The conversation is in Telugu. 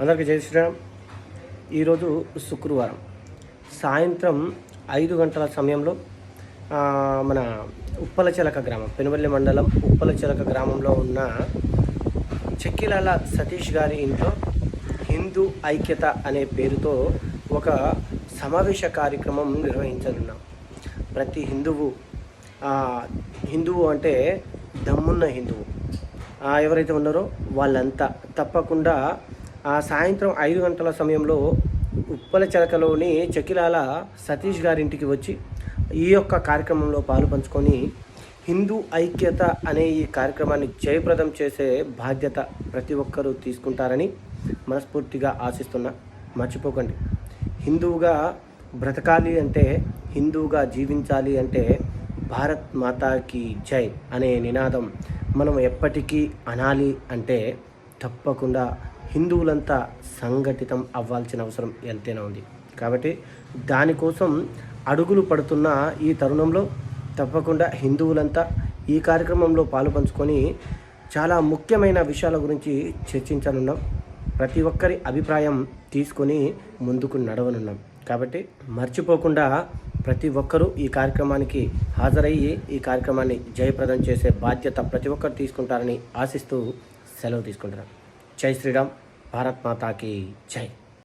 అందరికీ జై శ్రీరామ్. ఈరోజు శుక్రవారం. సాయంత్రం ఐదు గంటల సమయంలో మన ఉప్పలచిలక గ్రామం పెనుబల్లి మండలం ఉప్పలచిలక గ్రామంలో ఉన్న చెక్కిలాల సతీష్ గారి ఇంట్లో హిందూ ఐక్యత అనే పేరుతో ఒక సమావేశ కార్యక్రమం నిర్వహించనున్నాం. ప్రతి హిందువు హిందువు అంటే దమ్మున్న హిందువు. ఎవరైతే ఉన్నారో వాళ్ళంతా తప్పకుండా ఆ సాయంత్రం ఐదు గంటల సమయంలో ఉప్పల చిలకలోని చకిలాల సతీష్ గారింటికి వచ్చి ఈ యొక్క కార్యక్రమంలో పాలు పంచుకొని హిందూ ఐక్యత అనే ఈ కార్యక్రమాన్ని జయప్రదం చేసే బాధ్యత ప్రతి ఒక్కరూ తీసుకుంటారని మనస్ఫూర్తిగా ఆశిస్తున్నా. మర్చిపోకండి. హిందువుగా బ్రతకాలి అంటే హిందువుగా జీవించాలి అంటే భారత్ మాతాకి జై అనే నినాదం మనం ఎప్పటికీ అనాలి అంటే తప్పకుండా హిందువులంతా సంఘటితం అవ్వాల్సిన అవసరం ఎంతైనా ఉంది. కాబట్టి దానికోసం అడుగులు పడుతున్న ఈ తరుణంలో తప్పకుండా హిందువులంతా ఈ కార్యక్రమంలో పాలు పంచుకొని చాలా ముఖ్యమైన విషయాల గురించి చర్చించనున్నాం. ప్రతి ఒక్కరి అభిప్రాయం తీసుకొని ముందుకు నడవనున్నాం. కాబట్టి మర్చిపోకుండా ప్రతి ఒక్కరూ ఈ కార్యక్రమానికి హాజరయ్యి ఈ కార్యక్రమాన్ని జయప్రదం చేసే బాధ్యత ప్రతి ఒక్కరు తీసుకుంటారని ఆశిస్తూ సెలవు తీసుకుంటున్నాను జై శ్రీరామ్. భారత్ మాతాకి జై